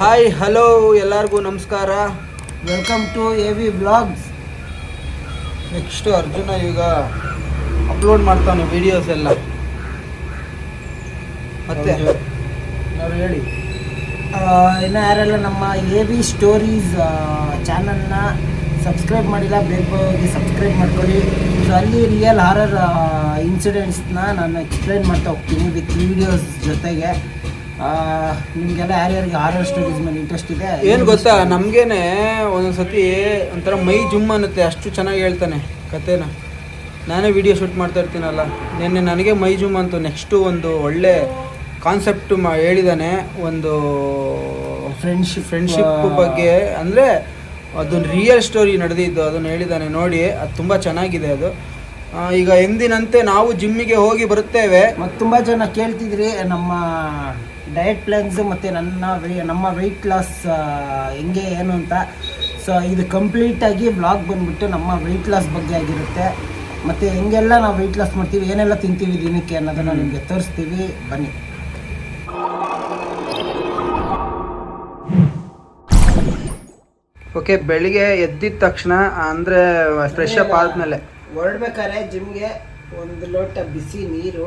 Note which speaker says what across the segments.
Speaker 1: Hi hello ಎಲ್ಲರಿಗೂ ನಮಸ್ಕಾರ.
Speaker 2: Welcome to A V blogs
Speaker 1: next Arjuna ಈಗ ಅಪ್ಲೋಡ್ ಮಾಡ್ತಾನೆ ವಿಡಿಯೋಸ್ ಎಲ್ಲ. ಮತ್ತೆ? ನಾವು ಹೇಳಿ.
Speaker 2: ಇನ್ನು ಯಾರೆಲ್ಲ ನಮ್ಮ ಎ ವಿ ಸ್ಟೋರೀಸ್ ಚಾನಲ್ನ ಸಬ್ಸ್ಕ್ರೈಬ್ ಮಾಡಿಲ್ಲ ಬೇಗ ಹೋಗಿ ಸಬ್ಸ್ಕ್ರೈಬ್ ಮಾಡ್ಕೊಳ್ಳಿ. ಸೊ ಅಲ್ಲಿ ರಿಯಲ್ ಹಾರರ್ ಇನ್ಸಿಡೆಂಟ್ಸ್ನ ನಾನು ಎಕ್ಸ್ಪ್ಲೈನ್ ಮಾಡ್ತಾ ಹೋಗ್ತೀನಿ ವಿತ್ ವಿಡಿಯೋಸ್ ಜೊತೆಗೆ. ನಿಮಗೆಲ್ಲ ಯಾರ್ಯಾರಿಗೆ ಹಾರರ್ ಸ್ಟೋರೀಸ್ ಮೇಲೆ ಇಂಟ್ರೆಸ್ಟ್ ಇದೆ.
Speaker 1: ಏನು ಗೊತ್ತಾ? ನಮಗೇನೆ ಒಂದೊಂದ್ಸತಿ ಒಂಥರ ಮೈ ಜುಮ್ ಅನ್ನುತ್ತೆ. ಅಷ್ಟು ಚೆನ್ನಾಗಿ ಹೇಳ್ತಾನೆ ಕತೆನ. ನಾನೇ ವಿಡಿಯೋ ಶೂಟ್ ಮಾಡ್ತಾ ಇರ್ತೀನಲ್ಲ. ನಿನ್ನೆ ನನಗೆ ಮೈ ಜುಮ್ ಅಂತು ನೆಕ್ಸ್ಟು ಒಂದು ಒಳ್ಳೆ ಕಾನ್ಸೆಪ್ಟ್ ಮಾ ಹೇಳಿದ್ದಾನೆ ಒಂದು ಫ್ರೆಂಡ್ಶಿಪ್
Speaker 2: ಫ್ರೆಂಡ್ಶಿಪ್
Speaker 1: ಬಗ್ಗೆ. ಅಂದರೆ ಅದೊಂದು ರಿಯಲ್ ಸ್ಟೋರಿ ನಡೆದಿದ್ದು. ಅದನ್ನು ಹೇಳಿದ್ದಾನೆ ನೋಡಿ. ಅದು ತುಂಬ ಚೆನ್ನಾಗಿದೆ ಅದು. ಈಗ ಎಂದಿನಂತೆ ನಾವು ಜಿಮ್ಮಿಗೆ ಹೋಗಿ ಬರುತ್ತೇವೆ.
Speaker 2: ಮತ್ತು ತುಂಬ ಜನ ಕೇಳ್ತಿದ್ರಿ ನಮ್ಮ ಡಯಟ್ ಪ್ಲಾನ್ಸ್ ಮತ್ತು ನನ್ನ ನಮ್ಮ ವೆಯ್ಟ್ ಲಾಸ್ ಹೆಂಗೆ ಏನು ಅಂತ. ಸೊ ಇದು ಕಂಪ್ಲೀಟಾಗಿ ಬ್ಲಾಗ್ ಬಂದ್ಬಿಟ್ಟು ನಮ್ಮ ವೆಯ್ಟ್ ಲಾಸ್ ಬಗ್ಗೆ ಆಗಿರುತ್ತೆ. ಮತ್ತು ಹೆಂಗೆಲ್ಲ ನಾವು ವೆಯ್ಟ್ ಲಾಸ್ ಮಾಡ್ತೀವಿ ಏನೆಲ್ಲ ತಿಂತೀವಿ ದಿನಕ್ಕೆ ಅನ್ನೋದನ್ನು ನಿಮಗೆ ತೋರಿಸ್ತೀವಿ. ಬನ್ನಿ.
Speaker 1: ಓಕೆ ಬೆಳಿಗ್ಗೆ ಎದ್ದಿದ ತಕ್ಷಣ ಅಂದರೆ ಫ್ರೆಶ್ ಅಪ್ ಆದಮೇಲೆ.
Speaker 2: ಹೊರಡ್ಬೇಕಾದ್ರೆ ಜಿಮ್ಗೆ ಒಂದು ಲೋಟ ಬಿಸಿ ನೀರು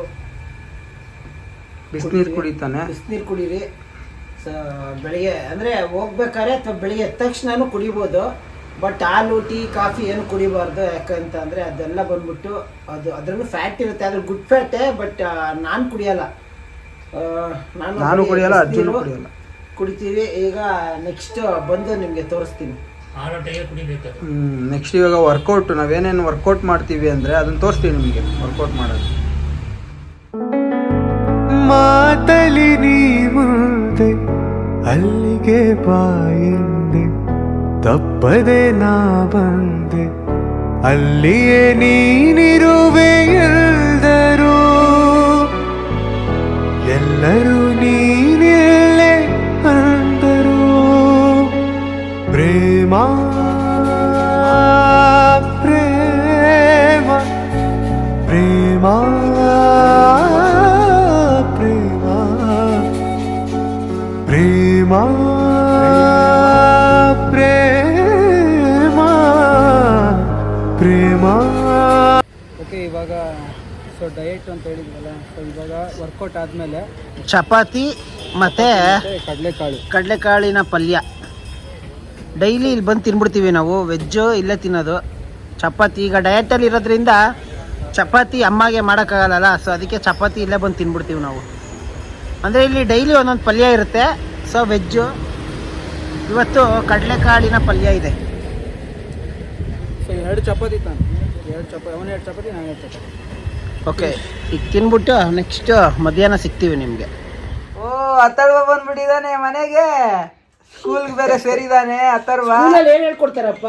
Speaker 1: ಬಿಸಿನೀರು ಕುಡಿತಾನೆ?
Speaker 2: ಬಿಸಿನೀರು ಕುಡೀರಿ. ಸೊ ಬೆಳಿಗ್ಗೆ ಅಂದರೆ ಹೋಗ್ಬೇಕಾದ್ರೆ ಅಥವಾ ಬೆಳಿಗ್ಗೆ ಎದ್ದ ತಕ್ಷಣನೂ ಕುಡಿಬೋದು. ಬಟ್ ಹಾಲು ಟೀ ಕಾಫಿ ಏನು ಕುಡಿಬಾರ್ದು. ಯಾಕಂತ ಅಂದರೆ ಅದೆಲ್ಲ ಬಂದ್ಬಿಟ್ಟು ಅದು ಅದರಲ್ಲೂ ಫ್ಯಾಟ್ ಇರುತ್ತೆ. ಅದ್ರ ಗುಡ್ ಫ್ಯಾಟೆ ಬಟ್ ನಾನು ಕುಡಿಯಲ್ಲ.
Speaker 1: ನಾನು ಕುಡಿಯಲ್ಲ
Speaker 2: ಕುಡಿತೀವಿ. ಈಗ ನೆಕ್ಸ್ಟ್ ಬಂದು ನಿಮಗೆ ತೋರಿಸ್ತೀನಿ.
Speaker 1: ನೆಕ್ಸ್ಟ್ ಇವಾಗ ವರ್ಕೌಟ್ ನಾವೇನೇನು ವರ್ಕೌಟ್ ಮಾಡ್ತೀವಿ ಅಂದರೆ ಅದನ್ನು ತೋರಿಸ್ತೀವಿ ನಿಮಗೆ ವರ್ಕೌಟ್ ಮಾಡೋದು.
Speaker 3: ಮಾತಲಿ ನೀ ಮುಂದೆ ಅಲ್ಲಿಗೆ ಬಾಯಿಂದೆ ತಪ್ಪದೆ ನಾ ಬಂದೆ ಅಲ್ಲಿಯೇ ನೀನಿರುವೆ ಎಲ್ಲರೂ
Speaker 1: ಓಕೆ ಇವಾಗ ಸೊ ಡಯಟ್ ಅಂತ ಹೇಳಿದ್ವಲ್ಲ ಸೊ ಇವಾಗ ವರ್ಕೌಟ್ ಆದಮೇಲೆ
Speaker 2: ಚಪಾತಿ ಮತ್ತು
Speaker 1: ಕಡಲೆಕಾಳು.
Speaker 2: ಕಡಲೆಕಾಳಿನ ಪಲ್ಯ. ಡೈಲಿ ಇಲ್ಲಿ ಬಂದು ತಿನ್ಬಿಡ್ತೀವಿ ನಾವು ವೆಜ್ಜು ಇಲ್ಲೇ ತಿನ್ನೋದು. ಚಪಾತಿ ಈಗ ಡಯಟಲ್ಲಿ ಇರೋದ್ರಿಂದ ಚಪಾತಿ ಅಮ್ಮಗೆ ಮಾಡೋಕ್ಕಾಗಲ್ಲ ಸೊ ಅದಕ್ಕೆ ಚಪಾತಿ ಇಲ್ಲೇ ಬಂದು ತಿನ್ಬಿಡ್ತೀವಿ ನಾವು. ಅಂದರೆ ಇಲ್ಲಿ ಡೈಲಿ ಒಂದೊಂದು ಪಲ್ಯ ಇರುತ್ತೆ ಸೊ ವೆಜ್ಜು ಇವತ್ತು ಕಡಲೆಕಾಳಿನ ಪಲ್ಯ ಇದೆ.
Speaker 1: ಸೊ ಎರಡು ಚಪಾತಿ ತಾನೆ. ಎರಡು ಚಪಾತಿ ಅವನು ಎರಡು ಚಪಾತಿ ನಾನು ಎರಡು ಚಪಾತಿ.
Speaker 2: ಓಕೆ ಈಗ ತಿನ್ಬಿಟ್ಟು ನೆಕ್ಸ್ಟ್ ಮಧ್ಯಾಹ್ನ ಸಿಗ್ತೀವಿ ನಿಮಗೆ.
Speaker 1: ಓ ಅಥರ್ವ ಬಂದ್ಬಿಟ್ಟಿದ್ದಾನೆ ಮನೆಗೆ. ಸ್ಕೂಲ್ಗೆ ಬೇರೆ ಸೇರಿದಾನೆ ಅಥರ್ವ.
Speaker 2: ಏನು ಹೇಳ್ಕೊಡ್ತಾರಪ್ಪ?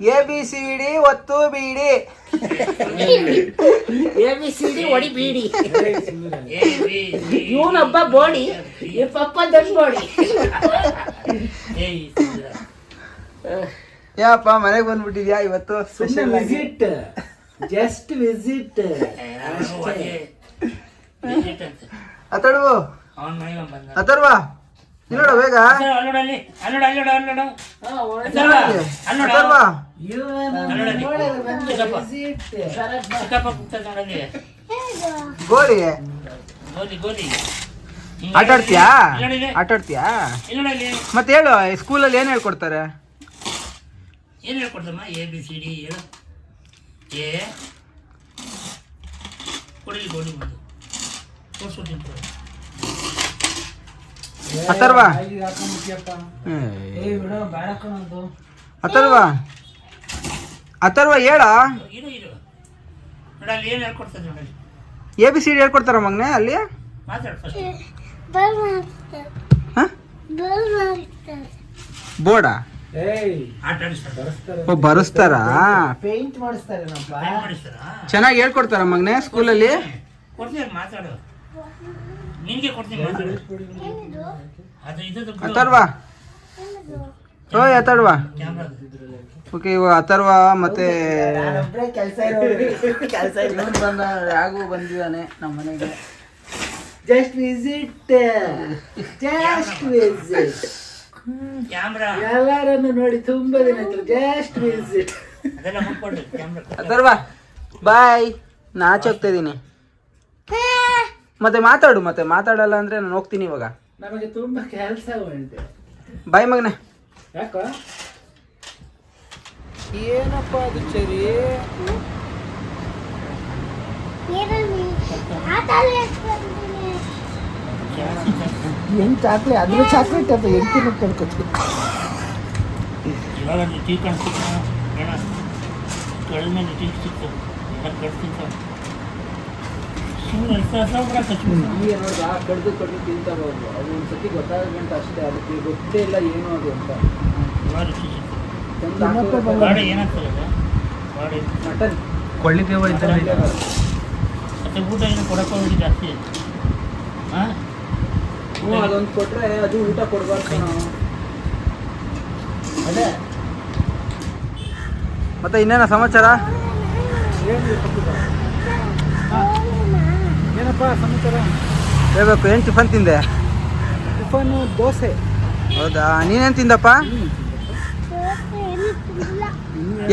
Speaker 1: ಎ ಬಿ ಸಿ ಡಿ ಒತ್ತು ಬಿಡಿ.
Speaker 2: ಎ ಬಿ ಸಿ ಡಿ ಒಡಿ ಬಿಡಿ. ಇವನೊಬ್ಬ ಬೋಡಿ ಪಪ್ಪ ದೊಡ್ಡ ಬೋಡಿ.
Speaker 1: ಯಾಪ ಮನೆಗೆ ಬಂದ್ಬಿಟ್ಟಿದ್ಯಾ ಇವತ್ತು? Special
Speaker 2: visit just visit
Speaker 1: Atharva?
Speaker 4: ಅವನ ನೋಡ ಬಂದ.
Speaker 1: ಅಥರ್ವ? ಇಲ್ಲೋಡ ಬೇಗ.
Speaker 4: ಆಟಾಡ್ತೀಯಾ
Speaker 1: ಅಥರ್ವ
Speaker 4: ಚಿಕ್ಕಪ್ಪ. ಕೂತ ನೋಡಲ್ಲಿ.
Speaker 1: ಗೋಲಿ
Speaker 4: ಗೋಲಿ ಗೋಲಿ.
Speaker 1: ಆಟ ಆಡ್ತೀಯಾ
Speaker 4: ಇಲ್ಲೋಡಿಲ್ಲಿ.
Speaker 1: ಆಟ ಆಡ್ತೀಯಾ
Speaker 4: ಇಲ್ಲೋಡಲ್ಲಿ
Speaker 1: ಮತ್ತೆ ಹೇಳು ಸ್ಕೂಲಲ್ಲಿ ಏನು ಹೇಳ್ಕೊಡ್ತಾರೆ?
Speaker 4: ಏನು ಹೇಳ್ಕೊಡ್ತಮ್ಮ? ಎ ಬಿ ಸಿ ಡಿ ಹೇಳು ಎ ಕೊಡಿಲಿ ಕೊಡಿ ಬಂದು. ತೋರಿಸ್ಕೊಡ್ತೀನಿ ಕೊಡು.
Speaker 1: ಅಥರ್ವ. ಅಥರ್ವ. ಅಥರ್ವ ಹೇಳ.
Speaker 4: ಇರು ಇರು. ನೋಡಲ್ಲಿ ಏನು
Speaker 1: ಎ ಬಿ ಸಿ ಡಿ ಹೇಳ್ಕೊಡ್ತಾರ ಮಗನೇ ಅಲ್ಲಿ?
Speaker 4: ಮಾತಾಡು ಫಸ್ಟ್
Speaker 1: ಹ? ಬೋರ್ಡಾ? ಓ ಬರೆಸ್ತಾರಾ?
Speaker 2: ಪೇಂಟ್ ಮಾಡಿಸ್ತಾರೆ ನಪ್ಪ
Speaker 4: ಏನ್ ಮಾಡಿಸ್ತಾರಾ?
Speaker 1: ಚೆನ್ನಾಗಿ ಹೇಳ್ಕೊಡ್ತಾರ ಮಗನೆ ಸ್ಕೂಲಲ್ಲಿ?
Speaker 4: ಕೊಡ್ತೀನಿ ಮಾತಾಡು. ನಿನ್ಗೆ
Speaker 1: ಅಥರ್ವ. ಓಯ್ ಅಥರ್ವ. ಓಕೆ ಇವಾಗ ಅಥರ್ವ ಮತ್ತೆ
Speaker 2: ಕೆಲಸ ಕೆಲಸ
Speaker 1: ಬಂದ ರಾಘು ಬಂದಿದ್ದಾನೆ ನಮ್ಮ ಮನೆಗೆ.
Speaker 2: ಜಸ್ಟ್ ವಿಸಿಟ್ ಜಸ್ಟ್ ವಿಸಿಟ್ ಎಲ್ಲರನ್ನು ನೋಡಿ ತುಂಬಾ ದಿನ ಆಯ್ತು. Just visit
Speaker 1: Atharva bye. ನಾಚೆ ಹೋಗ್ತಾ ಇದ್ದೀನಿ. ಮತ್ತೆ ಮಾತಾಡು ಮತ್ತೆ ಮಾತಾಡಲ್ಲ ಅಂದ್ರೆ ನಾನು ಹೋಗ್ತೀನಿ ಇವಾಗ.
Speaker 2: ನಮಗೆ ತುಂಬಾ ಕೆಲಸ ಉಂಟು.
Speaker 1: ಬಾಯ್ ಮಗನೆ.
Speaker 2: ಯಾಕೋ?
Speaker 1: ಏನಪ್ಪ ಅದು ಚರಿ
Speaker 2: ಹೆಂಗ್. ಚಾಕ್ಲೇಟ್ ಅದ್ರ ಚಾಕ್ಲೇಟ್ ಅದು ಹೆಂಗ್ ತಿನ್ನಕ್ ಕಳ್ಕೊತೀವಿ
Speaker 4: ಇವಾಗ ಟೀ ಟೀ ಸಿಕ್ತು ಎಲ್ಲ ಸುಮ್ಮನೆ
Speaker 1: ಕಡ್ದು ಕಡ್ದು ತಿಂತಾರ ಅವರು? ಅದು ಒಂದ್ಸತಿ ಗೊತ್ತಾಗಂಟ ಅಷ್ಟೇ ಅದಕ್ಕೆ ಗೊತ್ತೇ ಇಲ್ಲ ಏನು ಅದು ಅಂತ. ಮಟನ್.
Speaker 2: ಕೊಳ್ಳಿದೇವ
Speaker 4: ಮತ್ತೆ ಊಟ ಏನು ಕೊಡಕ್ಕೆ ಹೋಗಿ ಜಾಸ್ತಿ. ಹಾಂ
Speaker 1: ಹ್ಞೂ ಅದೊಂದು ಕೊಟ್ರೆ ಅದು ಊಟ ಕೊಡ್ಬಾರ್ದು ನಾವು.
Speaker 2: ಅದೇ.
Speaker 1: ಮತ್ತೆ ಇನ್ನೇನ ಸಮಾಚಾರ?
Speaker 2: ಏನಪ್ಪ ಸಮಾಚಾರ?
Speaker 1: ಹೇಳ್ಬೇಕು ಏನು ಟಿಫನ್ ತಿಂದೆ?
Speaker 2: ಟಿಫನ್ನು ದೋಸೆ.
Speaker 1: ಹೌದಾ? ನೀನೇನು ತಿಂದಪ್ಪ?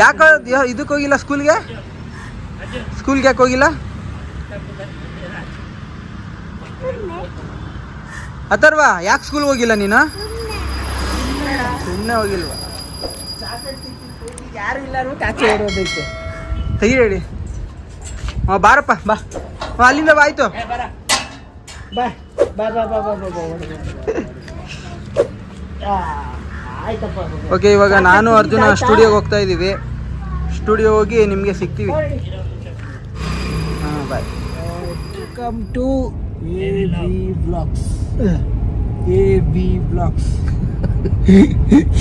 Speaker 1: ಯಾಕೆ ಇದಕ್ಕೆ ಹೋಗಿಲ್ಲ ಸ್ಕೂಲ್ಗೆ ಸ್ಕೂಲ್ಗೆ ಯಾಕೆ ಹೋಗಿಲ್ಲ ಅಥರ್ವ, ಯಾಕೆ ಸ್ಕೂಲ್ ಹೋಗಿಲ್ಲ ನೀನು? ಸುಮ್ಮನೆ ಹೋಗಿಲ್ವಾ?
Speaker 2: ಯಾರು ಇಲ್ಲ
Speaker 1: ತೆಗಿ ಹೇಳಿ. ಹಾಂ ಬಾರಪ್ಪ, ಬಾ. ಅಲ್ಲಿಂದ ಬಾ, ಆಯ್ತು.
Speaker 2: ಬಾ
Speaker 1: ಓಕೆ, ಇವಾಗ ನಾನು ಅರ್ಜುನ ಸ್ಟುಡಿಯೋಗೆ ಹೋಗ್ತಾ ಇದ್ದೀವಿ. ಸ್ಟುಡಿಯೋ ಹೋಗಿ ನಿಮಗೆ ಸಿಗ್ತೀವಿ. ಹಾಂ bye
Speaker 2: welcome to A V blogs A V blogs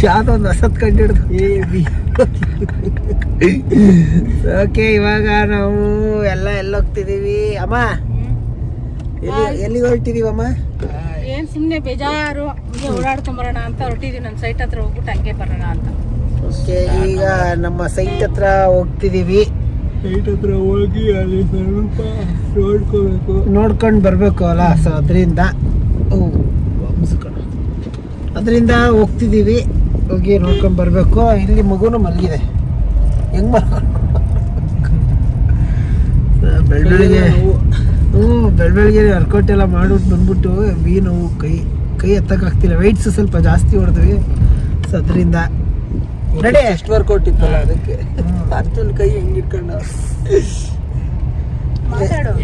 Speaker 2: ಯಾವ್ದೊಂದು ಹೊಸತ್ ಕಂಡಿಡ್ದು? ಎ ವಿ ಓಕೆ ಇವಾಗ ನಾವು ಎಲ್ಲ ಎಲ್ಲ ಹೋಗ್ತಿದೀವಿ ಅಮ್ಮ ಎಲ್ಲಿ ಎಲ್ಲಿಗೆ ಹೊರಟಿದೀವಿ ಅಮ್ಮ?
Speaker 5: ಏನ್ ಸುಮ್ನೆ ಬೇಜಾರು. ಹಂಗೆ ಓಡಾಡ್ಕೊಂಬರೋಣ ಅಂತ ಹೊರಟಿದೀವಿ. ನನ್ನ ಸೈಟ್ ಹತ್ರ ಹೋಗ್ಬಿಟ್ಟು ಹಂಗೆ ಬರೋಣ ಅಂತ.
Speaker 2: ಓಕೆ ಈಗ ನಮ್ಮ ಸೈಟ್ ಹತ್ರ ಹೋಗ್ತಿದೀವಿ ಸೈಟ್ ಹತ್ರ ಹೋಗಿ ಅಲ್ಲಿ ಸ್ವಲ್ಪ ನೋಡ್ಕೋಬೇಕು. ನೋಡ್ಕೊಂಡು ಬರಬೇಕು ಅಲ್ಲ ಸೊ ಅದರಿಂದ ಓ ಅದರಿಂದ ಹೋಗ್ತಿದ್ದೀವಿ ಹೋಗಿ ನೋಡ್ಕೊಂಡು ಬರಬೇಕು. ಇಲ್ಲಿ ಮಗುನು ಮಲಗಿದೆ. ಹೆಂಗ್ ಬೆಳಬೆಳಿಗ್ಗೆ ಹ್ಞೂ ಬೆಳಬೆಳಿಗ್ಗೆ ವರ್ಕೌಟ್ ಎಲ್ಲ ಮಾಡ್ಬಿಟ್ಟು ಬಂದ್ಬಿಟ್ಟು ವಿ ನೋವು ಕೈ ಕೈ ಎತ್ತಕ್ಕಾಗ್ತಿಲ್ಲ. ವೆಯ್ಟ್ಸ್ ಸ್ವಲ್ಪ ಜಾಸ್ತಿ ಹೊಡೆದ್ವಿ. ಸೊ ಅದರಿಂದ ರೆಡಿ
Speaker 1: ಎಷ್ಟು ವರ್ಕೌಟ್ ಇತ್ತಲ್ಲ ಅದಕ್ಕೆ. ಅರ್ಜುನ್ ಕೈ ಹೆಂಗ್ ಇಟ್ಕೊಂಡು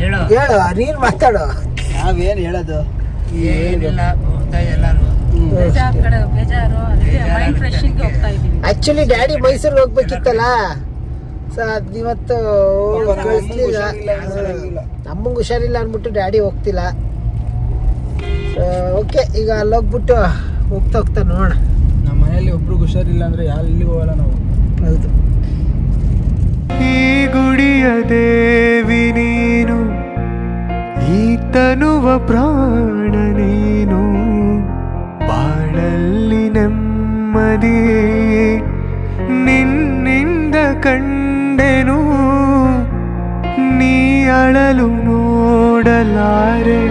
Speaker 4: ಹೇಳು.
Speaker 2: ಹೇಳು ನೀನು ಮಾತಾಡು.
Speaker 1: ನಾವೇನು ಹೇಳೋದು?
Speaker 4: ಏನಿಲ್ಲ ಎಲ್ಲರೂ.
Speaker 2: ಆಕ್ಚುಲಿ ಡ್ಯಾಡಿ ಮೈಸೂರಿಗೆ ಹೋಗ್ಬೇಕಿತ್ತಲ್ಲ? ಸೊ ಅದ್ ಇವತ್ತು ಕಳಿಸ್ಲಿಲ್ಲ ನಮಗೆ ಹುಷಾರಿಲ್ಲ ಅಂದ್ಬಿಟ್ಟು ಡ್ಯಾಡಿ ಹೋಗ್ತಿಲ್ಲ. ಓಕೆ ಈಗ ಅಲ್ಲಿ ಹೋಗ್ಬಿಟ್ಟು ಹೋಗ್ತಾ ಹೋಗ್ತಾ ನೋಡೋಣ.
Speaker 1: ನಮ್ಮ ಮನೆಯಲ್ಲಿ ಒಬ್ರಿಗೆ ಹುಷಾರಿಲ್ಲ ಅಂದ್ರೆ ಯಾರು ಇಲ್ಲಿ ಹೋಗಲ್ಲ ನಾವು?
Speaker 2: ಹೌದು.
Speaker 3: ಈ ಗುಡಿಯ ದೇವಿ ನೀನು ಈ ತನುವ ಪ್ರಾಣ ನೀನು, ಬಾಳಲ್ಲಿ ನೆಮ್ಮದಿ ನಿನ್ನಿಂದ ಕಂಡೆನು, ನೀ ಅಳಲು ನೋಡಲಾರೆ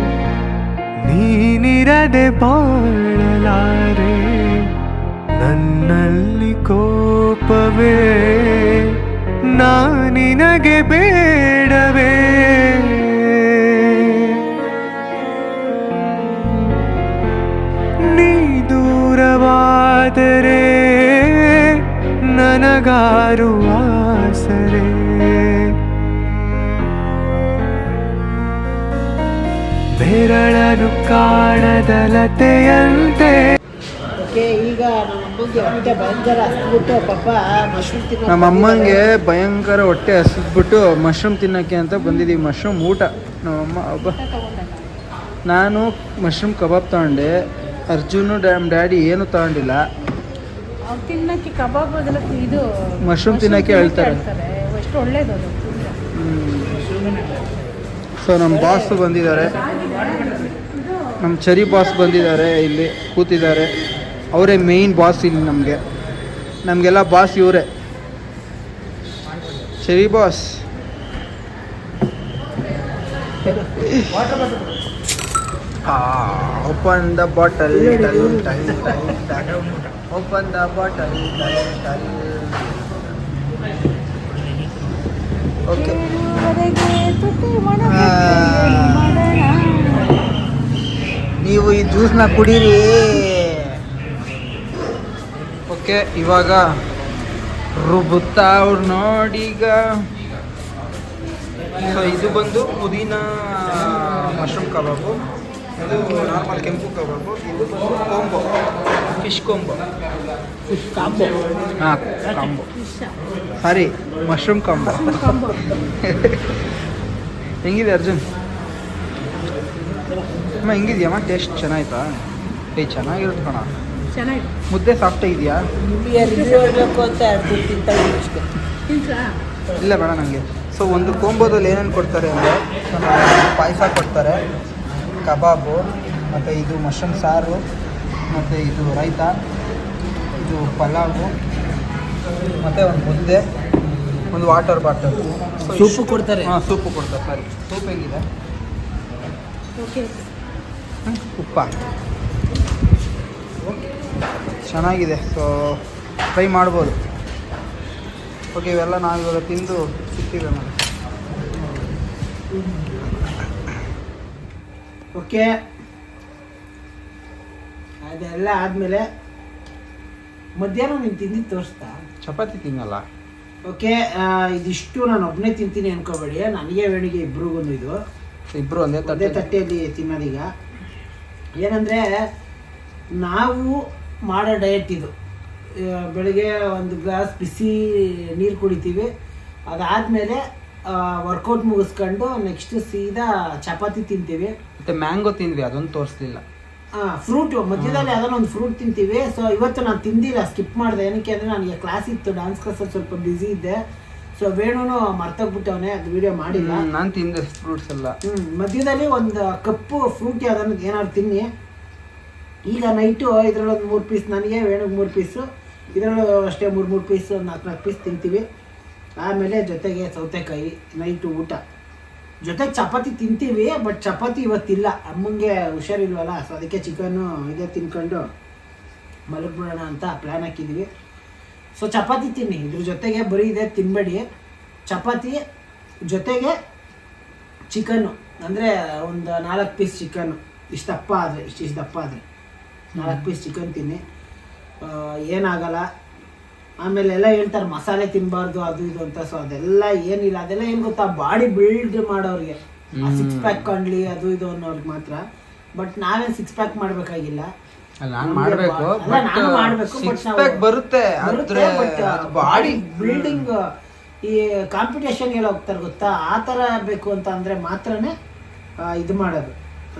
Speaker 3: ನೀನಿರದೆ ಬಾಳಲಾರೆ, ನನ್ನಲ್ಲಿ ಕೋಪವೇ ನಾನಿನಗೆ ಬೇಡವೇ? ನೀ ದೂರವಾದರೆ ನನಗಾರು ಆಸರೆ. ಬೆರಳನು ಕಾಣದ
Speaker 2: ಈಗ ನಮ್ಮ ಅಮ್ಮಂಗೆ ಹೊಟ್ಟೆ ಭಯಂಕರ ಹಸ್ಬಿಟ್ಟು ಪಾಪ ಮಶ್ರೂಮ್ ತಿನ್ನೋ
Speaker 1: ನಮ್ಮ ಅಮ್ಮಂಗೆ ಭಯಂಕರ ಹೊಟ್ಟೆ ಹಸಿದ್ಬಿಟ್ಟು ಮಶ್ರೂಮ್ ತಿನ್ನಕ್ಕೆ ಅಂತ ಬಂದಿದ್ದೀವಿ. ಮಶ್ರೂಮ್ ಊಟ. ನಮ್ಮಮ್ಮ ಒಬ್ಬ ನಾನು. ಮಶ್ರೂಮ್ ಕಬಾಬ್ ತಗೊಂಡೆ. ಅರ್ಜುನು ನಮ್ಮ ಡ್ಯಾಡಿ ಏನು ತಗೊಂಡಿಲ್ಲ.
Speaker 5: ಅವ್ರು ತಿನ್ನಕ್ಕೆ ಕಬಾಬ್ ಬದಲು ಇದು
Speaker 1: ಮಶ್ರೂಮ್ ತಿನ್ನಕ್ಕೆ ಹೇಳ್ತಾರೆ.
Speaker 5: ಎಷ್ಟು ಒಳ್ಳೇದು.
Speaker 1: ಸೊ ನಮ್ಮ ಬಾಸ್ ಬಂದಿದ್ದಾರೆ. ನಮ್ಮ ಚರಿ ಬಾಸ್ ಬಂದಿದ್ದಾರೆ ಇಲ್ಲಿ ಕೂತಿದ್ದಾರೆ. ಅವರೇ ಮೇಯ್ನ್ ಬಾಸ್ ಇಲ್ಲಿ ನಮಗೆ. ನಮಗೆಲ್ಲ ಬಾಸ್ ಇವರೇ. ಸರಿ boss open the bottle open the bottle okay ನೀವು ಈ ಜ್ಯೂಸ್ನ ಕುಡೀರಿ. ಓಕೆ ಇವಾಗ ರುಬ್ಬುತ್ತಾ ಅವ್ರು ನೋಡೀಗ ಸೊ ಇದು ಬಂದು ಪುದೀನ ಮಶ್ರೂಮ್ ಕಬಾಬು ಇದು ನಾರ್ಮಲ್ ಕೆಂಪು ಕಬಾಬು ಇದು ಬಂದು combo fish combo.
Speaker 2: Fish combo.
Speaker 1: ಹಾಂ ಕಾಂಬೋ. Sorry mushroom combo. ಹೆಂಗಿದೆ ಅರ್ಜುನ್? ಅಮ್ಮ ಹೆಂಗಿದ್ಯಮ್ಮ? ಟೇಸ್ಟ್ ಚೆನ್ನಾಯ್ತಾ? ಏ ಚೆನ್ನಾಗಿರುತ್ತೆ ಕಣ.
Speaker 5: ಚೆನ್ನಾಗಿ
Speaker 1: ಮುದ್ದೆ ಸಾಫ್ಟ್ ಇದೆಯಾ ಇಲ್ಲ ಬೇಡ ನನಗೆ ಸೊ ಒಂದು ಕೋಂಬೋದಲ್ಲಿ ಏನೇನು ಕೊಡ್ತಾರೆ ಅಂದರೆ ಪಾಯಸ ಕೊಡ್ತಾರೆ ಕಬಾಬು ಮತ್ತು ಇದು ಮಶ್ರೂಮ್ ಸಾರು ಮತ್ತು ಇದು ರೈತ ಇದು ಪಲಾವು ಮತ್ತು ಒಂದು ಮುದ್ದೆ ಒಂದು ವಾಟರ್ ಬಾಟಲ್.
Speaker 2: ಸೂಪು ಕೊಡ್ತಾರೆ.
Speaker 1: ಹಾಂ ಸೂಪು ಕೊಡ್ತಾರೆ ಸರಿ. ಸೂಪ್ ಹೆಂಗಿದೆ? ಉಪ್ಪ. ಚೆನ್ನಾಗಿದೆ. ಸೊ ಟ್ರೈ ಮಾಡ್ಬೋದು. ಓಕೆ ಇವೆಲ್ಲ ನಾವು ಇವಾಗ ತಿಂದು ಸಿಗ್ತೀವಿ ನನಗೆ
Speaker 2: ಓಕೆ ಅದೆಲ್ಲ ಆದಮೇಲೆ ಮಧ್ಯಾಹ್ನ ನೀನು ತಿಂದಿದ್ದು ತೋರಿಸ್ತಾ?
Speaker 1: ಚಪಾತಿ ತಿನ್ನಲ್ಲ.
Speaker 2: ಓಕೆ ಇದಿಷ್ಟು ನಾನು ಒಬ್ಬನೇ ತಿಂತೀನಿ ಅನ್ಕೋಬೇಡಿ. ನನಗೆ ವೇಣಿಗೆ ಇಬ್ರಿಗೂ ಇದು.
Speaker 1: ಇಬ್ಬರು ಒಂದೇ ತಟ್ಟೆ
Speaker 2: ತಟ್ಟೆಯಲ್ಲಿ ತಿನ್ನೋದೀಗ. ಏನಂದರೆ ನಾವು ಮಾಡೋ ಡಯಟ್ ಇದು. ಬೆಳಗ್ಗೆ ಒಂದು ಗ್ಲಾಸ್ ಬಿಸಿ ನೀರು ಕುಡಿತೀವಿ. ಅದಾದಮೇಲೆ ವರ್ಕೌಟ್ ಮುಗಿಸ್ಕೊಂಡು ನೆಕ್ಸ್ಟ್ ಸೀದಾ ಚಪಾತಿ ತಿಂತೀವಿ.
Speaker 1: ಮತ್ತೆ ಮ್ಯಾಂಗೋ ತಿಂದ್ವಿ ಅದೊಂದು ತೋರಿಸ್ಲಿಲ್ಲ.
Speaker 2: ಫ್ರೂಟ್ ಮಧ್ಯದಲ್ಲಿ ಅದನ್ನು ಒಂದು ಫ್ರೂಟ್ ತಿಂತೀವಿ. ಸೊ ಇವತ್ತು ನಾನು ತಿಂದಿಲ್ಲ ಸ್ಕಿಪ್ ಮಾಡಿದೆ. ಏನಕ್ಕೆ ಅಂದರೆ ನನಗೆ ಕ್ಲಾಸ್ ಇತ್ತು ಡಾನ್ಸ್ ಕ್ಲಾಸಲ್ಲಿ ಸ್ವಲ್ಪ ಬ್ಯುಸಿ ಇದ್ದೆ. ಸೊ ವೇಣುನು ಮರ್ತೋಗ್ಬಿಟ್ಟವನೇ ಅದು ವಿಡಿಯೋ ಮಾಡಿಲ್ಲ.
Speaker 1: ನಾನು ತಿಂದೆ ಫ್ರೂಟ್ಸ್ ಎಲ್ಲ.
Speaker 2: ಹ್ಞೂ ಮಧ್ಯದಲ್ಲಿ ಒಂದು ಕಪ್ಪು ಫ್ರೂಟ್ ಯಾವ್ದಾನ ಏನಾದ್ರು ತಿನ್ನಿ. ಈಗ ನೈಟು ಇದರೊಳಗೆ ಮೂರು ಪೀಸ್ ನನಗೆ ವೇಣುಗೆ ಮೂರು ಪೀಸು ಇದರಲ್ಲೂ ಅಷ್ಟೇ ಮೂರು ಮೂರು ಪೀಸು ನಾಲ್ಕು ನಾಲ್ಕು ಪೀಸ್ ತಿಂತೀವಿ. ಆಮೇಲೆ ಜೊತೆಗೆ ಸೌತೆಕಾಯಿ ನೈಟು ಊಟ. ಜೊತೆಗೆ ಚಪಾತಿ ತಿಂತೀವಿ ಬಟ್ ಚಪಾತಿ ಇವತ್ತಿಲ್ಲ. ಅಮ್ಮಂಗೆ ಹುಷಾರಿಲ್ವಲ್ಲ ಸೊ ಅದಕ್ಕೆ ಚಿಕನ್ನು ಇದೇ ತಿನ್ಕೊಂಡು ಮಲಗ್ಬಿಡೋಣ ಅಂತ ಪ್ಲ್ಯಾನ್ ಹಾಕಿದ್ದೀವಿ ಸೊ ಚಪಾತಿ ತಿನ್ನಿ. ಇದ್ರ ಜೊತೆಗೆ ಬರೀ ಇದೆ ತಿನ್ನಬೇಡಿ ಚಪಾತಿ ಜೊತೆಗೆ ಚಿಕನ್ನು ಅಂದರೆ ಒಂದು ನಾಲ್ಕು ಪೀಸ್ ಚಿಕನ್ನು ಇಷ್ಟು ದಪ್ಪ ಆದರೆ ಇಷ್ಟಿಷ್ಟು ದಪ್ಪ ಆದರೆ. ನಾಲ್ಕು ಪೀಸ್ ಚಿಕನ್ ತಿನ್ನಿ ಆ, ಏನಾಗಲ್ಲ. ಆಮೇಲೆ ಎಲ್ಲ ಹೇಳ್ತಾರೆ ಮಸಾಲೆ ತಿನ್ನಬಾರ್ದು ಅದು ಇದು ಅಂತ. ಸೊ ಅದೆಲ್ಲ ಏನಿಲ್ಲ. ಅದೆಲ್ಲ ಏನು ಗೊತ್ತಾ? ಬಾಡಿ ಬಿಲ್ಡ್ ಮಾಡೋರಿಗೆ. ಸಿಕ್ಸ್ ಪ್ಯಾಕ್ ಕಾಣ್ಲಿ ಅದು ಇದು ಅನ್ನೋರ್ಗೆ ಮಾತ್ರ. ಬಟ್ ನಾವೇನು ಸಿಕ್ಸ್ ಪ್ಯಾಕ್ ಮಾಡಬೇಕಾಗಿಲ್ಲ.
Speaker 1: ನಾನು ಮಾಡಬೇಕು ಸಿಕ್ಸ್ ಪ್ಯಾಕ್ ಬರುತ್ತೆ ಆದ್ರೆ ಬಾಡಿ
Speaker 2: ಬಿಲ್ಡಿಂಗ್ ಈ ಕಾಂಪಿಟೇಷನ್ ಎಲ್ಲ ಹೋಗ್ತಾರೆ ಗೊತ್ತಾ? ಆ ಥರ ಬೇಕು ಅಂತ ಅಂದರೆ ಮಾತ್ರನೇ ಇದು ಮಾಡೋದು.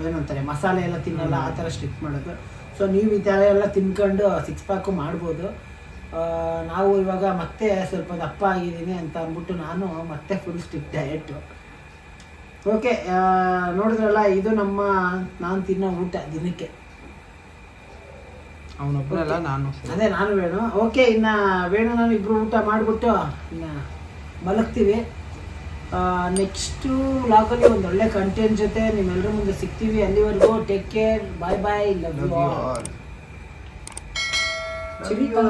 Speaker 2: ಏನಂತಾರೆ? ಮಸಾಲೆ ಎಲ್ಲ ತಿನ್ನಲ್ಲ ಆ ಥರ ಸ್ಟ್ರಿಕ್ಟ್ ಮಾಡೋದು. ಸೊ ನೀವು ಈ ಥರ ಎಲ್ಲ ತಿನ್ಕೊಂಡು ಸಿಕ್ಸ್ ಪ್ಯಾಕು ಮಾಡ್ಬೋದು. ನಾವು ಇವಾಗ ಮತ್ತೆ ಸ್ವಲ್ಪ ದಪ್ಪ ಆಗಿದ್ದೀನಿ ಅಂತ ಅಂದ್ಬಿಟ್ಟು ನಾನು ಮತ್ತೆ ಫುಲ್ ಸ್ಟಿಕ್ ಡಯಟು ಓಕೆ ನೋಡಿದ್ರಲ್ಲ ಇದು ನಮ್ಮ ನಾನು ತಿನ್ನೋ ಊಟ ದಿನಕ್ಕೆ.
Speaker 1: ಅವನೊಬ್ಬರಲ್ಲ ನಾನು.
Speaker 2: ಅದೇ ನಾನು ವೇಣು. ಓಕೆ ಇನ್ನ ವೇಣು ನಾನು ಇಬ್ರು ಊಟ ಮಾಡಿಬಿಟ್ಟು ಇನ್ನು ಮಲಗ್ತೀವಿ. ನೆಕ್ಸ್ಟು ವ್ಲಾಗಲ್ಲಿ ಒಂದು ಒಳ್ಳೆ ಕಂಟೆಂಟ್ ಜೊತೆ ನಿಮ್ಮೆಲ್ಲರ ಮುಂದೆ ಸಿಗ್ತೀವಿ. ಅಲ್ಲಿವರೆಗೂ take care bye bye love you
Speaker 1: you